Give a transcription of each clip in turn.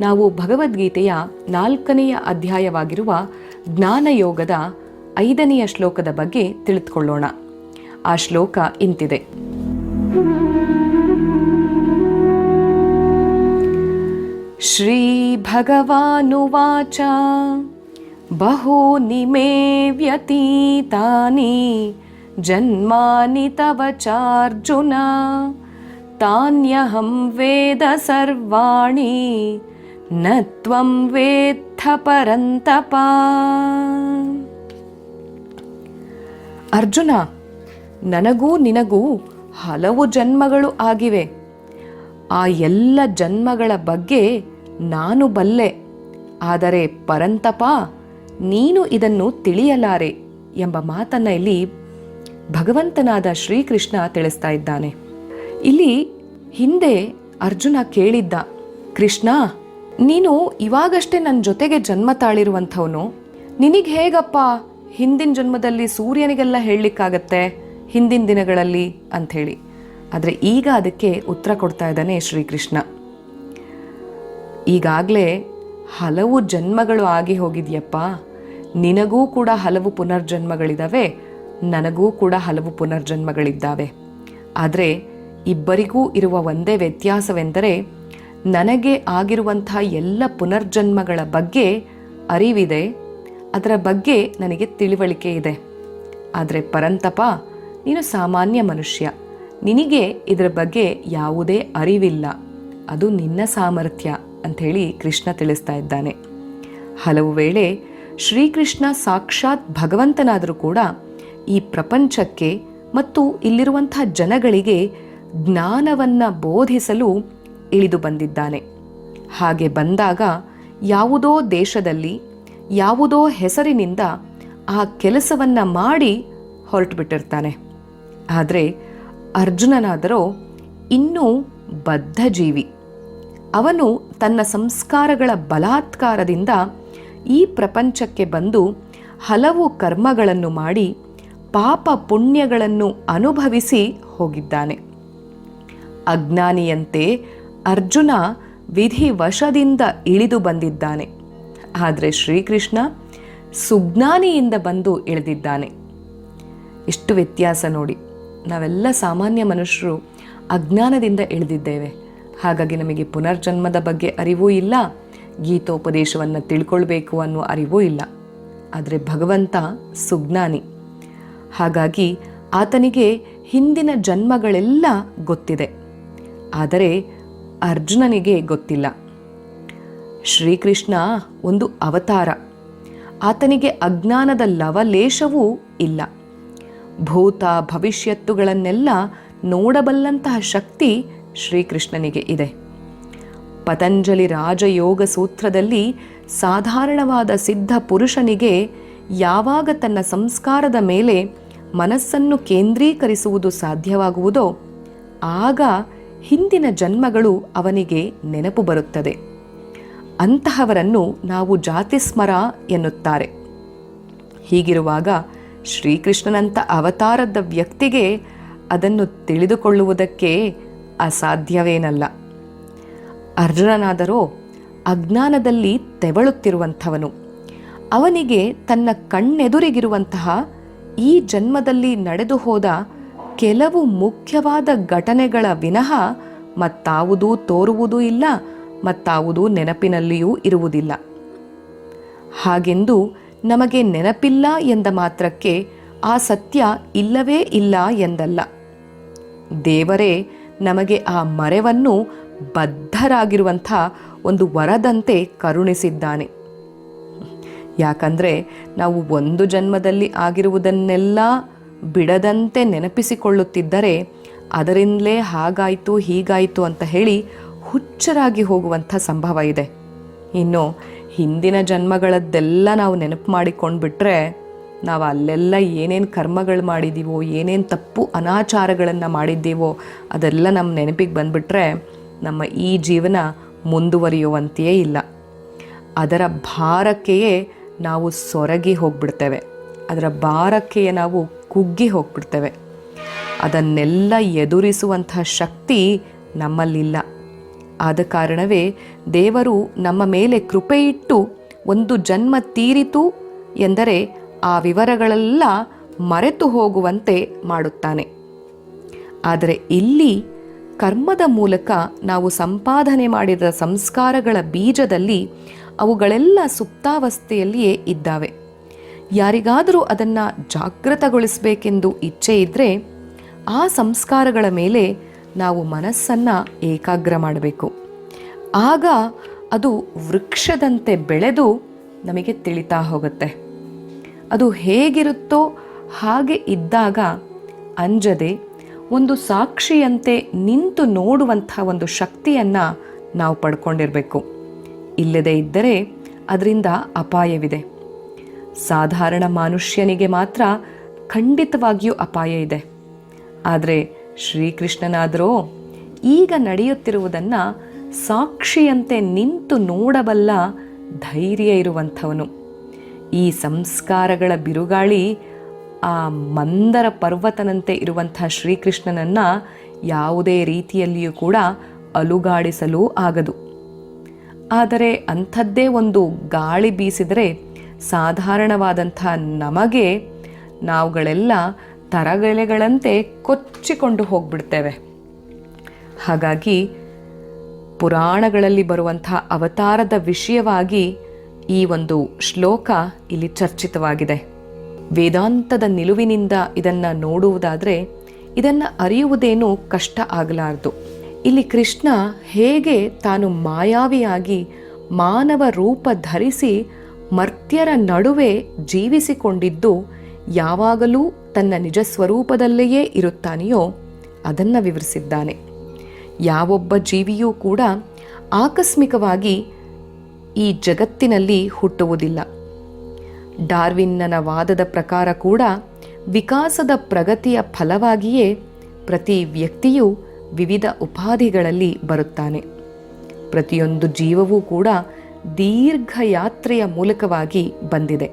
ನಾವು ಭಗವದ್ಗೀತೆಯ ನಾಲ್ಕನೆಯ ಅಧ್ಯಾಯವಾಗಿರುವ ಜ್ಞಾನಯೋಗದ ಐದನೆಯ ಶ್ಲೋಕದ ಬಗ್ಗೆ ತಿಳಿದುಕೊಳ್ಳೋಣ. ಆ ಶ್ಲೋಕ ಇಂತಿದೆ. ಶ್ರೀ ಭಗವಾನುವಾಚ ಬಹೂನಿ ಮೇ ವ್ಯತೀತಾನಿ ಜನ್ಮಾನಿ ತವ ಚಾರ್ಜುನ ತಾನ್ಯಹಂ ವೇದ ಸರ್ವಾಣಿ न त्वं वेत्थ परन्तप ಅರ್ಜುನ ನನಗೂ ನಿನಗೂ ಹಲವು ಜನ್ಮಗಳು ಆಗಿವೆ ಆ ಎಲ್ಲ ಜನ್ಮಗಳ ಬಗ್ಗೆ ನಾನು ಬಲ್ಲೆ ಆದರೆ ಪರಂತಪ ನೀನು ಇದನ್ನು ತಿಳಿಯಲಾರೆ ಎಂಬ ಮಾತನ್ನ ಇಲ್ಲಿ ಭಗವಂತನಾದ ಶ್ರೀಕೃಷ್ಣ ತಿಳಿಸ್ತಾ ಇದ್ದಾನೆ ಇಲ್ಲಿ ಹಿಂದೆ ಅರ್ಜುನ ಕೇಳಿದ್ದ ಕೃಷ್ಣ ನೀನು ಇವಾಗಷ್ಟೇ ನನ್ನ ಜೊತೆಗೆ ಜನ್ಮ ತಾಳಿರುವಂಥವನು. ನಿನಗೆ ಹೇಗಪ್ಪ? ಹಿಂದಿನ ಜನ್ಮದಲ್ಲಿ ಸೂರ್ಯನಿಗೆಲ್ಲ ಹೇಳಲಿಕ್ಕಾಗತ್ತೆ, ಹಿಂದಿನ ದಿನಗಳಲ್ಲಿ ಅಂಥೇಳಿ. ಆದರೆ ಈಗ ಅದಕ್ಕೆ ಉತ್ತರ ಕೊಡ್ತಾ ಇದ್ದಾನೆ ಶ್ರೀಕೃಷ್ಣ. ಈಗಾಗಲೇ ಹಲವು ಜನ್ಮಗಳು ಆಗಿ ಹೋಗಿದೆಯಪ್ಪ. ನಿನಗೂ ಕೂಡ ಹಲವು ಪುನರ್ಜನ್ಮಗಳಿದ್ದಾವೆ ನನಗೂ ಕೂಡ ಹಲವು ಪುನರ್ಜನ್ಮಗಳಿದ್ದಾವೆ. ಆದರೆ ಇಬ್ಬರಿಗೂ ಇರುವ ಒಂದೇ ವ್ಯತ್ಯಾಸವೆಂದರೆ ನನಗೆ ಆಗಿರುವಂಥ ಎಲ್ಲ ಪುನರ್ಜನ್ಮಗಳ ಬಗ್ಗೆ ಅರಿವಿದೆ. ಅದರ ಬಗ್ಗೆ ನನಗೆ ತಿಳಿವಳಿಕೆ ಇದೆ. ಆದರೆ ಪರಂತಪ, ನೀನು ಸಾಮಾನ್ಯ ಮನುಷ್ಯ. ನಿನಗೆ ಇದರ ಬಗ್ಗೆ ಯಾವುದೇ ಅರಿವಿಲ್ಲ. ಅದು ನಿನ್ನ ಸಾಮರ್ಥ್ಯ ಅಂಥೇಳಿ ಕೃಷ್ಣ ತಿಳಿಸ್ತಾ ಇದ್ದಾನೆ. ಹಲವು ವೇಳೆ ಶ್ರೀಕೃಷ್ಣ ಸಾಕ್ಷಾತ್ ಭಗವಂತನಾದರೂ ಕೂಡ ಈ ಪ್ರಪಂಚಕ್ಕೆ ಮತ್ತು ಇಲ್ಲಿರುವಂಥ ಜನಗಳಿಗೆ ಜ್ಞಾನವನ್ನು ಬೋಧಿಸಲು ಇಳಿದು ಬಂದಿದ್ದಾನೆ. ಹಾಗೆ ಬಂದಾಗ ಯಾವುದೋ ದೇಶದಲ್ಲಿ, ಯಾವುದೋ ಹೆಸರಿನಿಂದ ಆ ಕೆಲಸವನ್ನು ಮಾಡಿ ಹೊರಟು ಬಿಟ್ಟಿರ್ತಾನೆ ಆದರೆ ಅರ್ಜುನನಾದರೋ ಇನ್ನೂ ಬದ್ಧ ಜೀವಿ. ಅವನು ತನ್ನ ಸಂಸ್ಕಾರಗಳ ಬಲಾತ್ಕಾರದಿಂದ ಈ ಪ್ರಪಂಚಕ್ಕೆ ಬಂದು ಹಲವು ಕರ್ಮಗಳನ್ನು ಮಾಡಿ ಪಾಪ ಪುಣ್ಯಗಳನ್ನು ಅನುಭವಿಸಿ ಹೋಗಿದ್ದಾನೆ. ಅಜ್ಞಾನಿಯಂತೆ ಅರ್ಜುನ ವಿಧಿ ವಶದಿಂದ ಇಳಿದು ಬಂದಿದ್ದಾನೆ. ಆದರೆ ಶ್ರೀಕೃಷ್ಣ ಸುಜ್ಞಾನಿಯಿಂದ ಬಂದು ಇಳಿದಿದ್ದಾನೆ. ಎಷ್ಟು ವ್ಯತ್ಯಾಸ ನೋಡಿ, ನಾವೆಲ್ಲ ಸಾಮಾನ್ಯ ಮನುಷ್ಯರು ಅಜ್ಞಾನದಿಂದ ಇಳಿದಿದ್ದೇವೆ. ಹಾಗಾಗಿ ನಮಗೆ ಪುನರ್ಜನ್ಮದ ಬಗ್ಗೆ ಅರಿವೂ ಇಲ್ಲ, ಗೀತೋಪದೇಶವನ್ನು ತಿಳ್ಕೊಳ್ಬೇಕು ಅನ್ನೋ ಅರಿವೂ ಇಲ್ಲ. ಆದರೆ ಭಗವಂತ ಸುಜ್ಞಾನಿ. ಹಾಗಾಗಿ ಆತನಿಗೆ ಹಿಂದಿನ ಜನ್ಮಗಳೆಲ್ಲ ಗೊತ್ತಿದೆ. ಆದರೆ ಅರ್ಜುನನಿಗೆ ಗೊತ್ತಿಲ್ಲ. ಶ್ರೀಕೃಷ್ಣ ಒಂದು ಅವತಾರ. ಆತನಿಗೆ ಅಜ್ಞಾನದ ಲವಲೇಶವೂ ಇಲ್ಲ. ಭೂತ ಭವಿಷ್ಯತ್ತುಗಳನ್ನೆಲ್ಲ ನೋಡಬಲ್ಲಂತಹ ಶಕ್ತಿ ಶ್ರೀಕೃಷ್ಣನಿಗೆ ಇದೆ. ಪತಂಜಲಿ ರಾಜಯೋಗ ಸೂತ್ರದಲ್ಲಿ ಸಾಧಾರಣವಾದ ಸಿದ್ಧ ಪುರುಷನಿಗೆ ಯಾವಾಗ ತನ್ನ ಸಂಸ್ಕಾರದ ಮೇಲೆ ಮನಸ್ಸನ್ನು ಕೇಂದ್ರೀಕರಿಸುವುದು ಸಾಧ್ಯವಾಗುವುದೋ, ಆಗ ಹಿಂದಿನ ಜನ್ಮಗಳು ಅವನಿಗೆ ನೆನಪು ಬರುತ್ತದೆ. ಅಂತಹವರನ್ನು ನಾವು ಜಾತಿಸ್ಮರ ಎನ್ನುತ್ತಾರೆ. ಹೀಗಿರುವಾಗ ಶ್ರೀಕೃಷ್ಣನಂಥ ಅವತಾರದ ವ್ಯಕ್ತಿಗೆ ಅದನ್ನು ತಿಳಿದುಕೊಳ್ಳುವುದಕ್ಕೆ ಅಸಾಧ್ಯವೇನಲ್ಲ. ಅರ್ಜುನನಾದರೂ ಅಜ್ಞಾನದಲ್ಲಿ ತೆವಳುತ್ತಿರುವಂಥವನು. ಅವನಿಗೆ ತನ್ನ ಕಣ್ಣೆದುರಿಗಿರುವಂತಹ ಈ ಜನ್ಮದಲ್ಲಿ ನಡೆದು ಹೋದ ಕೆಲವು ಮುಖ್ಯವಾದ ಘಟನೆಗಳ ವಿನಃ ಮತ್ತಾವುದೂ ತೋರುವುದೂ ಇಲ್ಲ, ಮತ್ತಾವುದೂ ನೆನಪಿನಲ್ಲಿಯೂ ಇರುವುದಿಲ್ಲ. ಹಾಗೆಂದು ನಮಗೆ ನೆನಪಿಲ್ಲ ಎಂದ ಮಾತ್ರಕ್ಕೆ ಆ ಸತ್ಯ ಇಲ್ಲವೇ ಇಲ್ಲ ಎಂದಲ್ಲ. ದೇವರೇ, ನಮಗೆ ಆ ಮರೆವನ್ನು ಬದ್ಧರಾಗಿರುವಂಥ ಒಂದು ವರದಂತೆ ಕರುಣಿಸಿದ್ದಾನೆ. ಯಾಕಂದರೆ ನಾವು ಒಂದು ಜನ್ಮದಲ್ಲಿ ಆಗಿರುವುದನ್ನೆಲ್ಲ ಬಿಡದಂತೆ ನೆನಪಿಸಿಕೊಳ್ಳುತ್ತಿದ್ದರೆ ಅದರಿಂದಲೇ ಹಾಗಾಯಿತು, ಹೀಗಾಯಿತು ಅಂತ ಹೇಳಿ ಹುಚ್ಚರಾಗಿ ಹೋಗುವಂಥ ಸಂಭವ ಇದೆ. ಇನ್ನು ಹಿಂದಿನ ಜನ್ಮಗಳದ್ದೆಲ್ಲ ನಾವು ನೆನಪು ಮಾಡಿಕೊಂಡ್ಬಿಟ್ರೆ ನಾವು ಅಲ್ಲೆಲ್ಲ ಏನೇನು ಕರ್ಮಗಳು ಮಾಡಿದ್ದೀವೋ ಏನೇನು ತಪ್ಪು ಅನಾಚಾರಗಳನ್ನು ಮಾಡಿದ್ದೀವೋ, ಅದೆಲ್ಲ ನಮ್ಮ ನೆನಪಿಗೆ ಬಂದುಬಿಟ್ರೆ ನಮ್ಮ ಈ ಜೀವನ ಮುಂದುವರಿಯುವಂತೆಯೇ ಇಲ್ಲ. ಅದರ ಭಾರಕ್ಕೆಯೇ ನಾವು ಸೊರಗಿ ಹೋಗ್ಬಿಡ್ತೇವೆ. ಅದರ ಭಾರಕ್ಕೆಯೇ ನಾವು ಕುಗ್ಗಿ ಹೋಗ್ಬಿಡ್ತೇವೆ. ಅದನ್ನೆಲ್ಲ ಎದುರಿಸುವಂತಹ ಶಕ್ತಿ ನಮ್ಮಲ್ಲಿಲ್ಲ. ಆದ ಕಾರಣವೇ ದೇವರು ನಮ್ಮ ಮೇಲೆ ಕೃಪೆ ಇಟ್ಟು ಒಂದು ಜನ್ಮ ತೀರಿತು ಎಂದರೆ ಆ ವಿವರಗಳೆಲ್ಲ ಮರೆತು ಹೋಗುವಂತೆ ಮಾಡುತ್ತಾನೆ. ಆದರೆ ಇಲ್ಲಿ ಕರ್ಮದ ಮೂಲಕ ನಾವು ಸಂಪಾದನೆ ಮಾಡಿದ ಸಂಸ್ಕಾರಗಳ ಬೀಜದಲ್ಲಿ ಅವುಗಳೆಲ್ಲ ಸುಪ್ತಾವಸ್ಥೆಯಲ್ಲಿಯೇ ಇದ್ದಾವೆ. ಯಾರಿಗಾದರೂ ಅದನ್ನು ಜಾಗೃತಗೊಳಿಸಬೇಕೆಂದು ಇಚ್ಛೆ ಇದ್ದರೆ ಆ ಸಂಸ್ಕಾರಗಳ ಮೇಲೆ ನಾವು ಮನಸ್ಸನ್ನು ಏಕಾಗ್ರ ಮಾಡಬೇಕು. ಆಗ ಅದು ವೃಕ್ಷದಂತೆ ಬೆಳೆದು ನಮಗೆ ತಿಳಿತಾ ಹೋಗುತ್ತೆ. ಅದು ಹೇಗಿರುತ್ತೋ ಹಾಗೆ ಇದ್ದಾಗ ಅಂಜದೆ ಒಂದು ಸಾಕ್ಷಿಯಂತೆ ನಿಂತು ನೋಡುವಂಥ ಒಂದು ಶಕ್ತಿಯನ್ನು ನಾವು ಪಡ್ಕೊಂಡಿರಬೇಕು. ಇಲ್ಲದೇ ಇದ್ದರೆ ಅದರಿಂದ ಅಪಾಯವಿದೆ. ಸಾಧಾರಣ ಮನುಷ್ಯನಿಗೆ ಮಾತ್ರ ಖಂಡಿತವಾಗಿಯೂ ಅಪಾಯ ಇದೆ. ಆದರೆ ಶ್ರೀಕೃಷ್ಣನಾದರೋ ಈಗ ನಡೆಯುತ್ತಿರುವುದನ್ನು ಸಾಕ್ಷಿಯಂತೆ ನಿಂತು ನೋಡಬಲ್ಲ ಧೈರ್ಯ ಇರುವಂಥವನು. ಈ ಸಂಸ್ಕಾರಗಳ ಬಿರುಗಾಳಿ ಆ ಮಂದರ ಪರ್ವತನಂತೆ ಇರುವಂಥ ಶ್ರೀಕೃಷ್ಣನನ್ನು ಯಾವುದೇ ರೀತಿಯಲ್ಲಿಯೂ ಕೂಡ ಅಲುಗಾಡಿಸಲೂ ಆಗದು. ಆದರೆ ಅಂಥದ್ದೇ ಒಂದು ಗಾಳಿ ಬೀಸಿದರೆ ಸಾಧಾರಣವಾದಂಥ ನಮಗೆ ನಾವುಗಳೆಲ್ಲ ತರಗೆಲೆಗಳಂತೆ ಕೊಚ್ಚಿಕೊಂಡು ಹೋಗ್ಬಿಡ್ತೇವೆ. ಹಾಗಾಗಿ ಪುರಾಣಗಳಲ್ಲಿ ಬರುವಂಥ ಅವತಾರದ ವಿಷಯವಾಗಿ ಈ ಒಂದು ಶ್ಲೋಕ ಇಲ್ಲಿ ಚರ್ಚಿತವಾಗಿದೆ. ವೇದಾಂತದ ನಿಲುವಿನಿಂದ ಇದನ್ನು ನೋಡುವುದಾದರೆ ಇದನ್ನು ಅರಿಯುವುದೇನು ಕಷ್ಟ ಆಗಲಾರದು. ಇಲ್ಲಿ ಕೃಷ್ಣ ಹೇಗೆ ತಾನು ಮಾಯಾವಿಯಾಗಿ ಮಾನವ ರೂಪ ಧರಿಸಿ ಮರ್ತ್ಯರ ನಡುವೆ ಜೀವಿಸಿಕೊಂಡಿದ್ದು ಯಾವಾಗಲೂ ತನ್ನ ನಿಜ ಸ್ವರೂಪದಲ್ಲಿಯೇ ಇರುತ್ತಾನೆಯೋ ಅದನ್ನು ವಿವರಿಸಿದ್ದಾನೆ. ಯಾವೊಬ್ಬ ಜೀವಿಯೂ ಕೂಡ ಆಕಸ್ಮಿಕವಾಗಿ ಈ ಜಗತ್ತಿನಲ್ಲಿ ಹುಟ್ಟುವುದಿಲ್ಲ. ಡಾರ್ವಿನ್ನನ ವಾದದ ಪ್ರಕಾರ ಕೂಡ ವಿಕಾಸದ ಪ್ರಗತಿಯ ಫಲವಾಗಿಯೇ ಪ್ರತಿ ವ್ಯಕ್ತಿಯು ವಿವಿಧ ಉಪಾಧಿಗಳಲ್ಲಿ ಬರುತ್ತಾನೆ. ಪ್ರತಿಯೊಂದು ಜೀವವೂ ಕೂಡ ದೀರ್ಘ ಯಾತ್ರೆಯ ಮೂಲಕವಾಗಿ ಬಂದಿದೆ.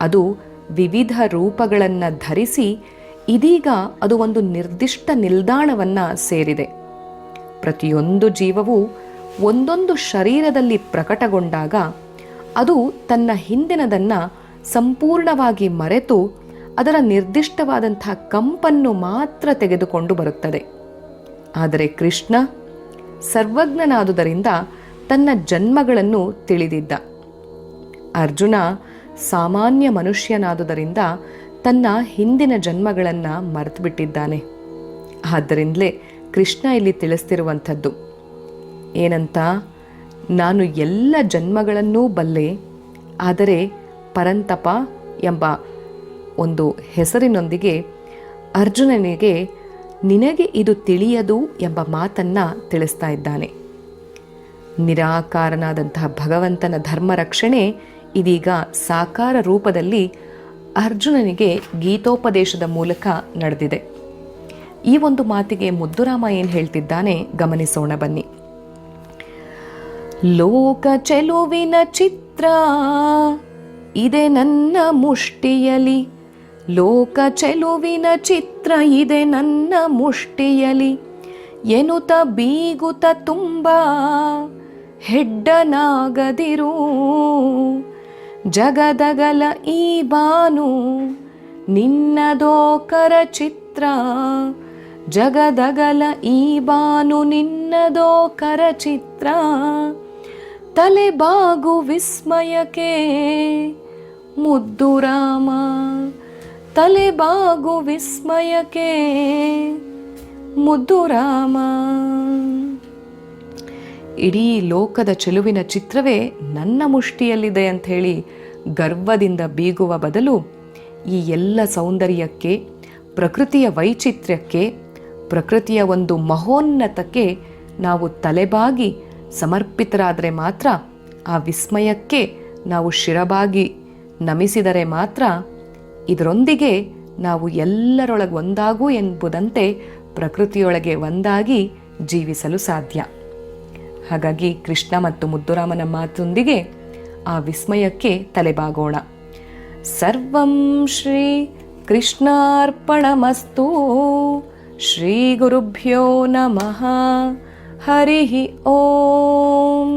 ಅದು ವಿವಿಧ ರೂಪಗಳನ್ನು ಧರಿಸಿ ಇದೀಗ ಅದು ಒಂದು ನಿರ್ದಿಷ್ಟ ನಿಲ್ದಾಣವನ್ನು ಸೇರಿದೆ. ಪ್ರತಿಯೊಂದು ಜೀವವು ಒಂದೊಂದು ಶರೀರದಲ್ಲಿ ಪ್ರಕಟಗೊಂಡಾಗ ಅದು ತನ್ನ ಹಿಂದಿನದನ್ನು ಸಂಪೂರ್ಣವಾಗಿ ಮರೆತು ಅದರ ನಿರ್ದಿಷ್ಟವಾದಂಥ ಕಂಪನ್ನು ಮಾತ್ರ ತೆಗೆದುಕೊಂಡು ಬರುತ್ತದೆ. ಆದರೆ ಕೃಷ್ಣ ಸರ್ವಜ್ಞನಾದುದರಿಂದ ತನ್ನ ಜನ್ಮಗಳನ್ನು ತಿಳಿದಿದ್ದ. ಅರ್ಜುನ ಸಾಮಾನ್ಯ ಮನುಷ್ಯನಾದುದರಿಂದ ತನ್ನ ಹಿಂದಿನ ಜನ್ಮಗಳನ್ನು ಮರೆತುಬಿಟ್ಟಿದ್ದಾನೆ. ಆದ್ದರಿಂದಲೇ ಕೃಷ್ಣ ಇಲ್ಲಿ ತಿಳಿಸ್ತಿರುವಂಥದ್ದು. ಏನಂತ? ನಾನು ಎಲ್ಲ ಜನ್ಮಗಳನ್ನೂ ಬಲ್ಲೆ, ಆದರೆ ಪರಂತಪ ಎಂಬ ಒಂದು ಹೆಸರಿನೊಂದಿಗೆ ಅರ್ಜುನನಿಗೆ ನಿನಗೆ ಇದು ತಿಳಿಯದು ಎಂಬ ಮಾತನ್ನು ತಿಳಿಸ್ತಾ ಇದ್ದಾನೆ. ನಿರಾಕಾರನಾದಂತಹ ಭಗವಂತನ ಧರ್ಮ ರಕ್ಷಣೆ ಇದೀಗ ಸಾಕಾರ ರೂಪದಲ್ಲಿ ಅರ್ಜುನನಿಗೆ ಗೀತೋಪದೇಶದ ಮೂಲಕ ನಡೆದಿದೆ. ಈ ಒಂದು ಮಾತಿಗೆ ಮುದ್ದುರಾಮ ಏನು ಹೇಳ್ತಿದ್ದಾನೆ ಗಮನಿಸೋಣ ಬನ್ನಿ. ಲೋಕ ಚೆಲುವಿನ ಚಿತ್ರ ಇದೆ ನನ್ನ ಮುಷ್ಟಿಯಲಿ. ಲೋಕ ಚೆಲುವಿನ ಚಿತ್ರ ಇದೆ ನನ್ನ ಮುಷ್ಟಿಯಲಿ. ಎನುತ ಬೀಗುತ ತುಂಬ ಹೆಡ್ಡನಾಗದಿರು. ಜಗದಗಲ ಈ ಬಾನು ನಿನ್ನದೋ ಕರ ಚಿತ್ರ. ಜಗದಗಲ ಈ ಬಾನು ನಿನ್ನದೋ ಚಿತ್ರ. ತಲೆಬಾಗು ವಿಸ್ಮಯಕ್ಕೆ ಮುದ್ದು ರಾಮ. ತಲೆಬಾಗು ವಿಸ್ಮಯಕ್ಕೆ ಮುದ್ದು ರಾಮ. ಇಡೀ ಲೋಕದ ಚೆಲುವಿನ ಚಿತ್ರವೇ ನನ್ನ ಮುಷ್ಟಿಯಲ್ಲಿದೆ ಅಂತ ಹೇಳಿ ಗರ್ವದಿಂದ ಬೀಗುವ ಬದಲು ಈ ಎಲ್ಲ ಸೌಂದರ್ಯಕ್ಕೆ, ಪ್ರಕೃತಿಯ ವೈಚಿತ್ರ್ಯಕ್ಕೆ, ಪ್ರಕೃತಿಯ ಒಂದು ಮಹೋನ್ನತಕ್ಕೆ ನಾವು ತಲೆಬಾಗಿ ಸಮರ್ಪಿತರಾದರೆ ಮಾತ್ರ ಆ ವಿಸ್ಮಯಕ್ಕೆ ನಾವು ಶಿರಬಾಗಿ ನಮಿಸಿದರೆ ಮಾತ್ರ ಇದರೊಂದಿಗೆ ನಾವು ಎಲ್ಲರೊಳಗೆ ಒಂದಾಗು ಎಂಬುದಂತೆ ಪ್ರಕೃತಿಯೊಳಗೆ ಒಂದಾಗಿ ಜೀವಿಸಲು ಸಾಧ್ಯ. ಹಾಗಾಗಿ ಕೃಷ್ಣ ಮತ್ತು ಮುದ್ದುರಾಮನ ಮಾತೊಂದಿಗೆ ಆ ವಿಸ್ಮಯಕ್ಕೆ ತಲೆಬಾಗೋಣ. ಸರ್ವಂ ಶ್ರೀ ಕೃಷ್ಣಾರ್ಪಣಮಸ್ತು. ಶ್ರೀ ಗುರುಭ್ಯೋ ನಮಃ. ಹರಿ ಓಂ.